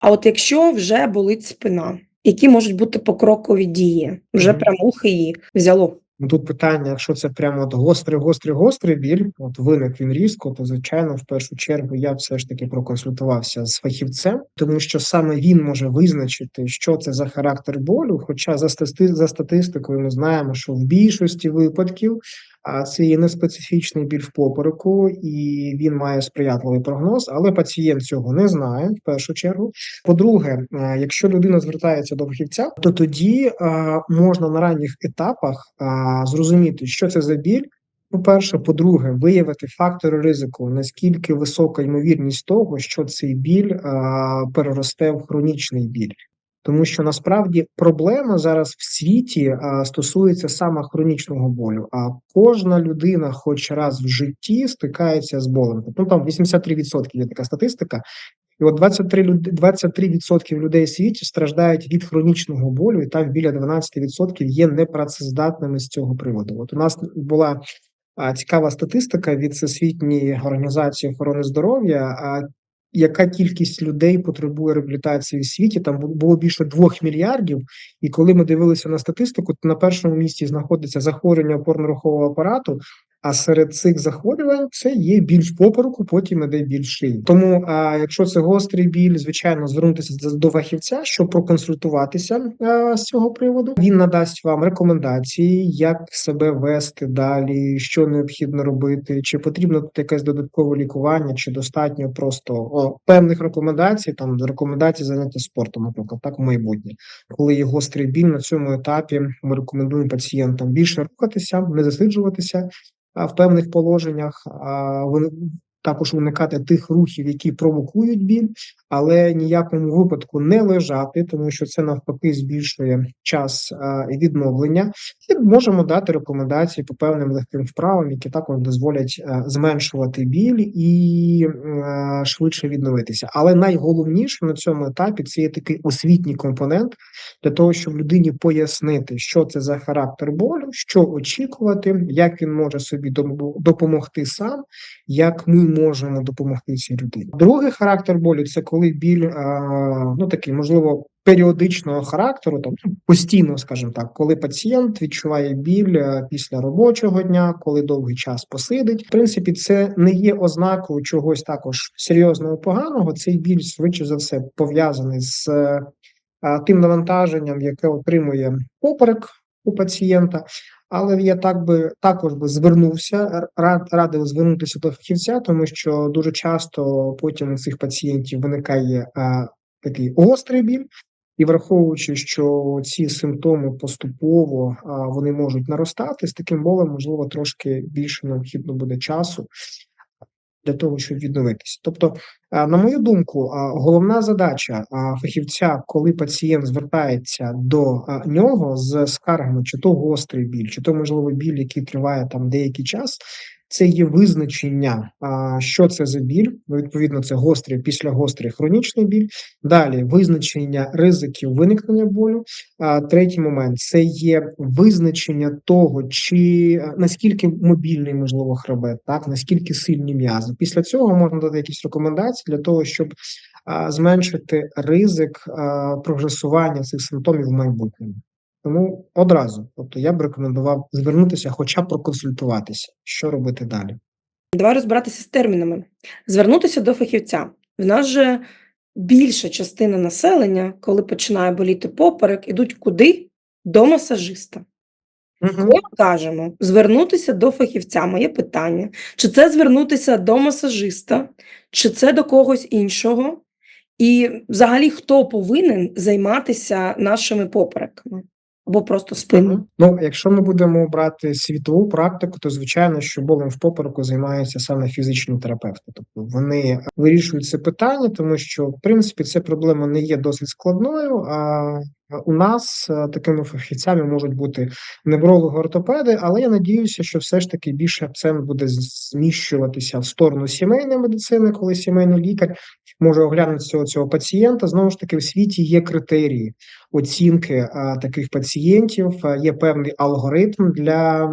А от якщо вже болить спина, які можуть бути покрокові дії? Вже Мгм. прям ухи її взяло. Ну, тут питання, якщо це прямо от гострий, гострий, гострий біль, от виник він різко, то звичайно, в першу чергу я все ж таки проконсультувався з фахівцем, тому що саме він може визначити, що це за характер болю. Хоча за стати- за статистикою ми знаємо, що в більшості випадків це є неспецифічний біль в попереку, і він має сприятливий прогноз, але пацієнт цього не знає в першу чергу. По-друге, е, якщо людина звертається до фахівця, то тоді е, можна на ранніх етапах е, зрозуміти, що це за біль. По-перше, по-друге, виявити фактори ризику, наскільки висока ймовірність того, що цей біль переросте в хронічний біль. Тому що насправді проблема зараз в світі а, стосується саме хронічного болю. А кожна людина, хоч раз в житті, стикається з болем. Ну там 83% є така статистика. І от 23 люд- 23% людей в світі страждають від хронічного болю, і там біля 12% є непрацездатними з цього приводу. От у нас була цікава статистика від Всесвітньої організації охорони здоров'я. Яка кількість людей потребує реабілітації в світі? Там було більше двох мільярдів. І коли ми дивилися на статистику, то на першому місці знаходиться захворювання опорно-рухового апарату. А серед цих захворювань це є біль в попереку, потім іде біль шиї. Тому, а, якщо це гострий біль, звичайно, звернутися до фахівця, щоб проконсультуватися а, з цього приводу. Він надасть вам рекомендації, як себе вести далі, що необхідно робити, чи потрібно тут якесь додаткове лікування, чи достатньо просто о, певних рекомендацій, там рекомендацій заняття спортом, наприклад, так в майбутнє. Коли є гострий біль на цьому етапі, ми рекомендуємо пацієнтам більше рухатися, не засиджуватися в певних положеннях, також уникати тих рухів, які провокують біль, але ніякому випадку не лежати, тому що це навпаки збільшує час відновлення. І можемо дати рекомендації по певним легким вправам, які також дозволять зменшувати біль і швидше відновитися. Але найголовніше на цьому етапі це є такий освітній компонент для того, щоб людині пояснити, що це за характер болю, що очікувати, як він може собі допомогти сам, як ми можемо допомогти цій людині. Другий характер болю це коли біль, ну такий, можливо, періодичного характеру, ну, постійно, скажімо так, коли пацієнт відчуває біль е, після робочого дня, коли довгий час посидить. В принципі, це не є ознакою чогось також серйозного поганого. Цей біль швидше за все пов'язаний з е, тим навантаженням, яке отримує поперек у пацієнта. Але я так би також би звернувся, рад радив звернутися до фахівця, тому що дуже часто потім у цих пацієнтів виникає а, такий гострий біль, і враховуючи, що ці симптоми поступово а, вони можуть наростати, з таким болем, можливо, трошки більше необхідно буде часу для того, щоб відновитися. Тобто, на мою думку, головна задача фахівця, коли пацієнт звертається до нього з скаргами, чи то гострий біль, чи то можливо біль, який триває там деякий час. Це є визначення, що це за біль. Ну, відповідно, це гострий, післягострий хронічний біль. Далі визначення ризиків виникнення болю. Третій момент це є визначення того, чи наскільки мобільний можливо хребет, так наскільки сильні м'язи. Після цього можна дати якісь рекомендації для того, щоб зменшити ризик прогресування цих симптомів в майбутньому. Тому одразу, тобто я б рекомендував звернутися, хоча б проконсультуватися, що робити далі. Давай розбиратися з термінами. Звернутися до фахівця. В нас же більша частина населення, коли починає боліти поперек, ідуть куди? До масажиста. Коли ми кажемо звернутися до фахівця, моє питання, чи це звернутися до масажиста, чи це до когось іншого, і взагалі хто повинен займатися нашими попереками або просто спиною? Ну, якщо ми будемо брати світову практику, то звичайно, що болем в попереку займаються саме фізичні терапевти. Тобто вони вирішують це питання, тому що в принципі ця проблема не є досить складною. А у нас е, такими фахівцями можуть бути неврологи, ортопеди, але я надіюся, що все ж таки більше акцент буде зміщуватися в сторону сімейної медицини, коли сімейний лікар може оглянути цього, цього пацієнта. Знову ж таки, в світі є критерії. Оцінки таких пацієнтів. Є певний алгоритм для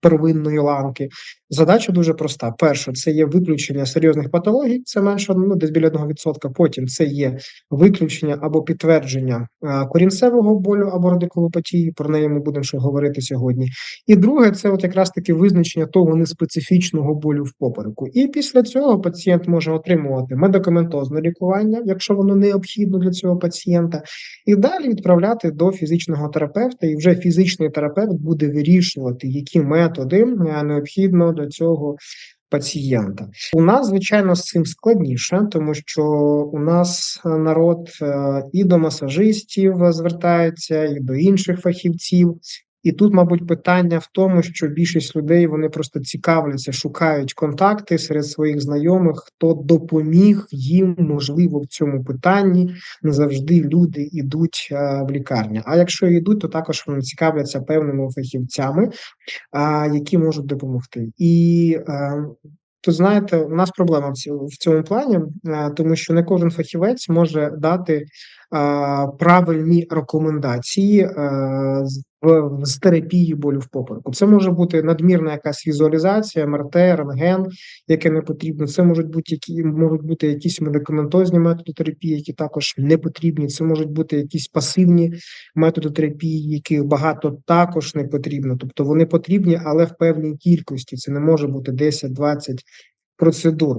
первинної ланки. Задача дуже проста. Перше, це є виключення серйозних патологій, це менше ну, десь біля 1%. Потім це є виключення або підтвердження корінцевого болю або радикулопатії. Про неї ми будемо ще говорити сьогодні. І друге, це от якраз таки визначення того неспецифічного болю в попереку. І після цього пацієнт може отримувати медикаментозне лікування, якщо воно необхідно для цього пацієнта, і далі відправляти до фізичного терапевта. І вже фізичний терапевт буде вирішувати, які методи е, необхідно для цього. Пацієнта у нас звичайно з цим складніше, тому що у нас е, народ е, і до масажистів звертається, і до інших фахівців. І тут, мабуть, питання в тому, що більшість людей вони просто цікавляться, шукають контакти серед своїх знайомих, хто допоміг їм, можливо, в цьому питанні. Не завжди люди йдуть а, в лікарню. А якщо йдуть, то також вони цікавляться певними фахівцями, а, які можуть допомогти. І а, Тут знаєте, у нас проблема в цьому плані, тому що не кожен фахівець може дати правильні рекомендації з, терапії болю в попереку. Це може бути надмірна якась візуалізація, МРТ, рентген, яке не потрібно. Це можуть бути які можуть бути якісь медикаментозні методи терапії, які також не потрібні. Це можуть бути якісь пасивні методи терапії, яких багато також не потрібно. Тобто вони потрібні, але в певній кількості. Це не може бути 10-20 процедур.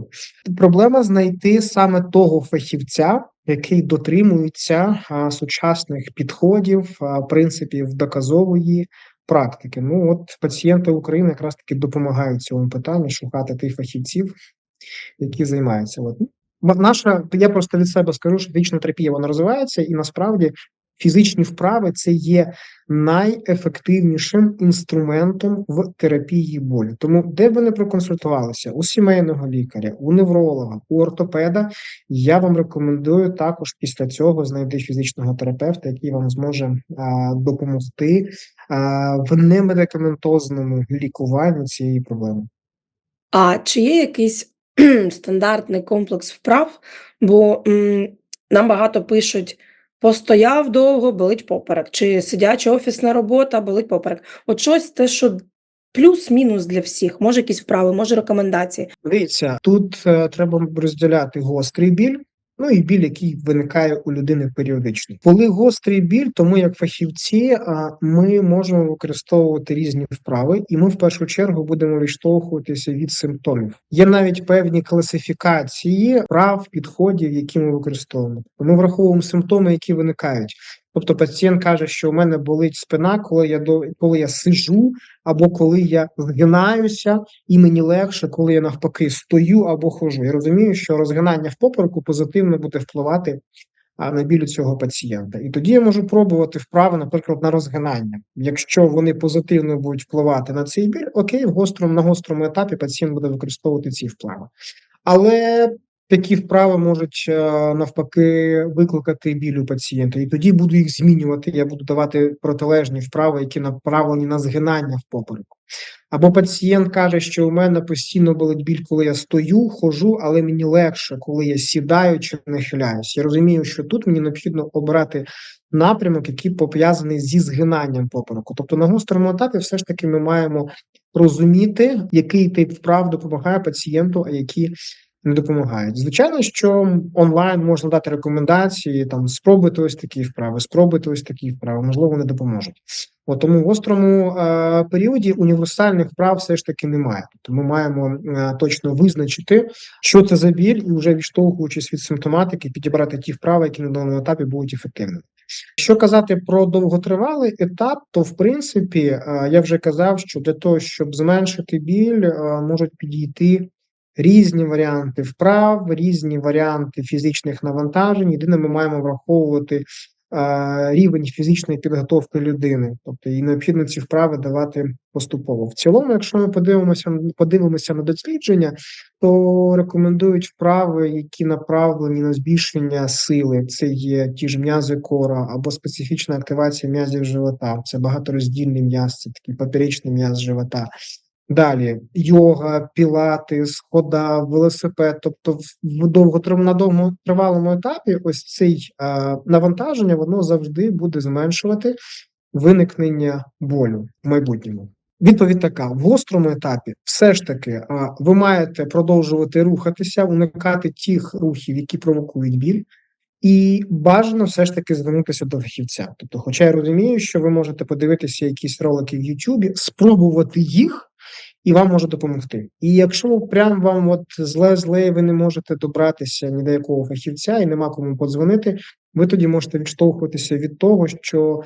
Проблема знайти саме того фахівця, який дотримується сучасних підходів, принципів доказової практики. Ну от пацієнти України якраз таки допомагають цьому питанню шукати тих фахівців, які займаються. От наша я просто від себе скажу, що вічна терапія вона розвивається, і насправді фізичні вправи це є найефективнішим інструментом в терапії болю. Тому, де б ви не проконсультувалися у сімейного лікаря, у невролога, у ортопеда, я вам рекомендую також після цього знайти фізичного терапевта, який вам зможе а, допомогти а, в немедикаментозному лікуванні цієї проблеми. А чи є якийсь стандартний комплекс вправ? Бо м, нам багато пишуть. Постояв довго, болить поперек, чи сидяча офісна робота, болить поперек. От щось те, що плюс-мінус для всіх, може якісь вправи, може рекомендації. Дивіться, тут е, треба розділяти гострий біль. Ну і біль, який виникає у людини періодично. Коли гострий біль, то ми, як фахівці, ми можемо використовувати різні вправи, і ми в першу чергу будемо відштовхуватися від симптомів. Є навіть певні класифікації прав, підходів, які ми використовуємо. Ми враховуємо симптоми, які виникають. Тобто пацієнт каже, що у мене болить спина, коли я до коли я сижу, або коли я згинаюся, і мені легше, коли я навпаки стою або хожу. Я розумію, що розгинання в попереку позитивно буде впливати на біль цього пацієнта. І тоді я можу пробувати вправи, наприклад, на розгинання. Якщо вони позитивно будуть впливати на цей біль, окей, в гострому на гострому етапі пацієнт буде використовувати ці вправи. Але такі вправи можуть е, навпаки викликати біль у пацієнта, і тоді буду їх змінювати. Я буду давати протилежні вправи, які направлені на згинання в попереку. Або пацієнт каже, що у мене постійно болить біль, коли я стою, хожу, але мені легше, коли я сідаю чи нахиляюсь. Я розумію, що тут мені необхідно обрати напрямок, який пов'язаний зі згинанням попереку. Тобто на гострому етапі, все ж таки, ми маємо розуміти, який тип вправ допомагає пацієнту, а які не допомагають. Звичайно, що онлайн можна дати рекомендації, там спробуйте ось такі вправи, спробуйте ось такі вправи, можливо, вони допоможуть. От тому в гострому е, періоді універсальних вправ все ж таки немає. Тобто ми маємо е, точно визначити, що це за біль, і вже відштовхуючись від симптоматики, підібрати ті вправи, які на даному етапі будуть ефективними. Що казати про довготривалий етап, то в принципі е, я вже казав, що для того, щоб зменшити біль, е, можуть підійти різні варіанти вправ, різні варіанти фізичних навантажень. Єдине, ми маємо враховувати е, рівень фізичної підготовки людини, тобто їй необхідно ці вправи давати поступово. В цілому, якщо ми подивимося подивимося на дослідження, то рекомендують вправи, які направлені на збільшення сили. Це є ті ж м'язи кора або специфічна активація м'язів живота. Це багатороздільний м'яз, це такий поперечний м'яз живота. Далі йога, пілатес, хода, велосипед. Тобто, в довготрив на довготривалому етапі ось цей, а, навантаження, воно завжди буде зменшувати виникнення болю в майбутньому. Відповідь така: в гострому етапі все ж таки, а, ви маєте продовжувати рухатися, уникати тих рухів, які провокують біль, і бажано все ж таки звернутися до фахівця. Тобто, хоча я розумію, що ви можете подивитися якісь ролики в "Ютубі", спробувати їх, і вам може допомогти. І якщо прям вам от зле-зле, ви не можете добратися ні до якого фахівця і нема кому подзвонити, ви тоді можете відштовхуватися від того, що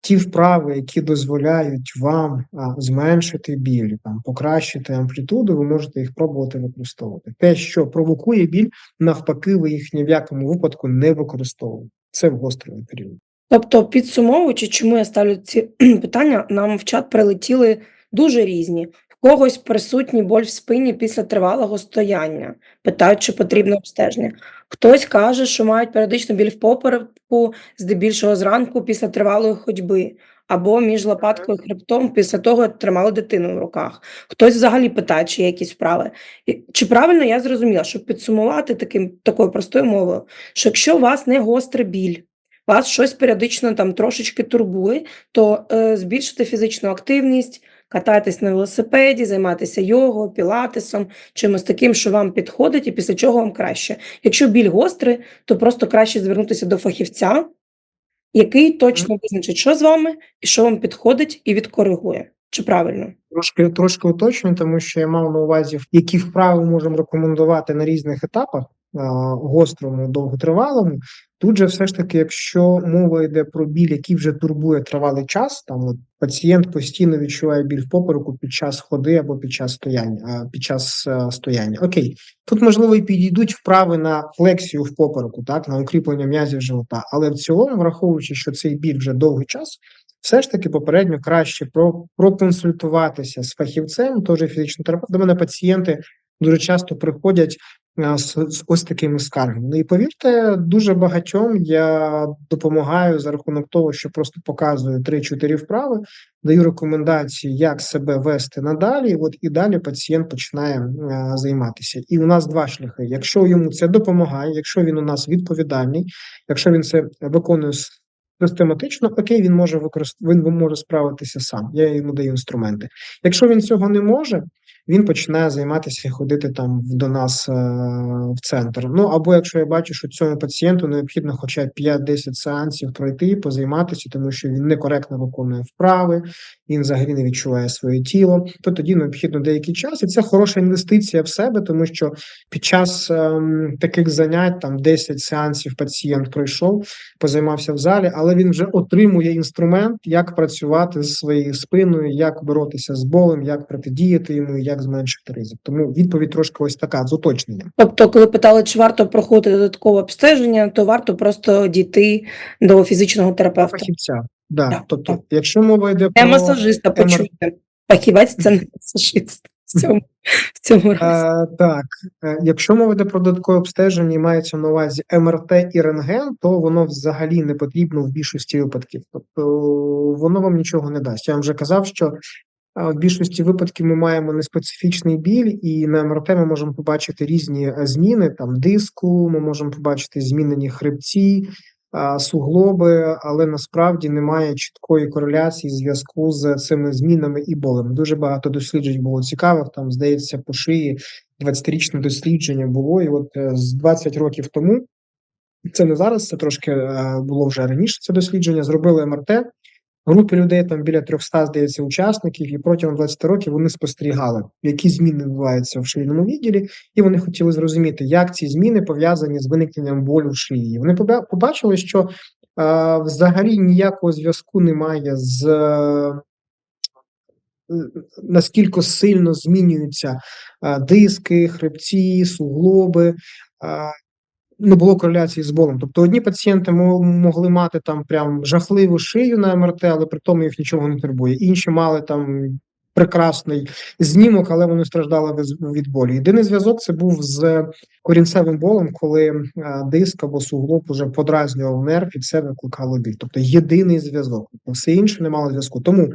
ті вправи, які дозволяють вам, а, зменшити біль, там, покращити амплітуду, ви можете їх пробувати використовувати. Те, що провокує біль, навпаки, ви їх ні в якому випадку не використовуєте. Це в гострий період. Тобто, підсумовуючи, чому я ставлю ці питання, нам в чат прилетіли дуже різні. Когось присутній боль в спині після тривалого стояння, питають, чи потрібно обстеження. Хтось каже, що мають періодично біль в попереку, здебільшого зранку після тривалої ходьби, або між лопаткою і хребтом після того, як тримали дитину в руках. Хтось взагалі питає, чи є якісь вправи. І чи правильно я зрозуміла, щоб підсумувати таким такою простою мовою, що якщо у вас не гострий біль, вас щось періодично там трошечки турбує, то, е, збільшити фізичну активність, кататись на велосипеді, займатися йогою, пілатесом, чимось таким, що вам підходить, і після чого вам краще. Якщо біль гострий, то просто краще звернутися до фахівця, який точно визначить, що з вами і що вам підходить, і відкоригує. Чи правильно? Трошки трошки уточнюю, тому що я мав на увазі, які вправи можемо рекомендувати на різних етапах, гострому, довготривалому. Тут же все ж таки, якщо мова йде про біль, який вже турбує тривалий час, там от пацієнт постійно відчуває біль в попереку під час ходи або під час стояння, під час, стояння. Окей, тут можливо і підійдуть вправи на флексію в попереку, так, на укріплення м'язів живота, але в цілому, враховуючи, що цей біль вже довгий час, все ж таки попередньо краще проконсультуватися з фахівцем, теж фізичним терапевтом. До мене пацієнти дуже часто приходять, з з ось такими скаргами. Ну і повірте, дуже багатьом я допомагаю за рахунок того, що просто показую 3-4 вправи, даю рекомендації, як себе вести надалі, от і далі пацієнт починає, а, займатися. І у нас 2 шляхи. Якщо йому це допомагає, якщо він у нас відповідальний, якщо він це виконує систематично, окей, він може використ він може справитися сам, я йому даю інструменти. Якщо він цього не може, він починає займатися і ходити там до нас, е, в центр. Ну, або якщо я бачу, що цьому пацієнту необхідно хоча б 5-10 сеансів пройти, позайматися, тому що він некоректно виконує вправи, він взагалі не відчуває своє тіло, то тоді необхідно деякий час. І це хороша інвестиція в себе, тому що під час, ем, таких занять, там 10 сеансів пацієнт пройшов, позаймався в залі, але він вже отримує інструмент, як працювати зі своєю спиною, як боротися з болем, як протидіяти йому, як зменшити ризик. Тому відповідь трошки ось така, з уточненням. Тобто, коли питали, чи варто проходити додаткове обстеження, то варто просто дійти до фізичного терапевта. фахівця. Да. Так, Тобто, так. якщо мова йде про масажиста, емер почуйте. Фахівець це не масажист в цьому в цьому разі. Е, так, е, якщо мова йде про додаткове обстеження і мається на увазі МРТ і рентген, то воно взагалі не потрібно в більшості випадків. Тобто воно вам нічого не дасть. Я вам вже казав, що, а, в більшості випадків ми маємо неспецифічний біль, і на МРТ ми можемо побачити різні, е, зміни, там диску, ми можемо побачити змінені хребці, суглоби, але насправді немає чіткої кореляції, зв'язку з цими змінами і болем. Дуже багато досліджень було цікавих, там, здається, по шиї 20-річне дослідження було, і от, е, з 20 років тому, це не зараз, це трошки, е, було вже раніше це дослідження, зробили МРТ. Групі людей, там біля 300, здається, учасників, і протягом 20 років вони спостерігали, які зміни відбуваються в шийному відділі, і вони хотіли зрозуміти, як ці зміни пов'язані з виникненням болю в шиї. Вони побачили, що, е, взагалі ніякого зв'язку немає з е, наскільки сильно змінюються, е, диски, хребці, суглоби, е, не було кореляції з болем. Тобто одні пацієнти мо могли мати там прям жахливу шию на МРТ, але при тому їх нічого не турбує. Інші мали там прекрасний знімок, але вони страждали від- болі. Єдиний зв'язок це був з корінцевим болем, коли е, диск або суглоб уже подразнював нерв, і це викликало біль. Тобто єдиний зв'язок. Все інше не мало зв'язку. Тому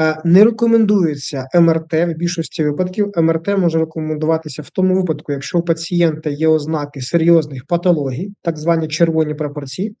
е, не рекомендується МРТ в більшості випадків. МРТ може рекомендуватися в тому випадку, якщо у пацієнта є ознаки серйозних патологій, так звані червоні прапорці.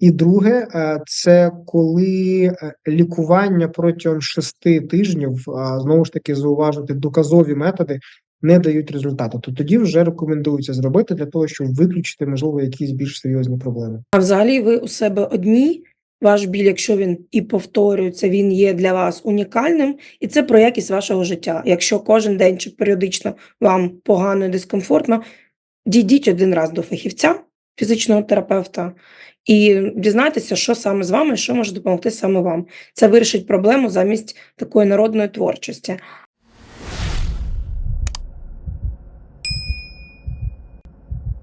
І друге, е, це коли е, лікування протягом шести тижнів знову ж таки зауважити доказові методи не дають результату. То тоді вже рекомендується зробити для того, щоб виключити можливо якісь більш серйозні проблеми. А взагалі ви у себе одні. Ваш біль, якщо він і повторюється, він є для вас унікальним, і це про якість вашого життя. Якщо кожен день чи періодично вам погано і дискомфортно, дійдіть один раз до фахівця, фізичного терапевта, і дізнайтеся, що саме з вами, що може допомогти саме вам. Це вирішить проблему замість такої народної творчості.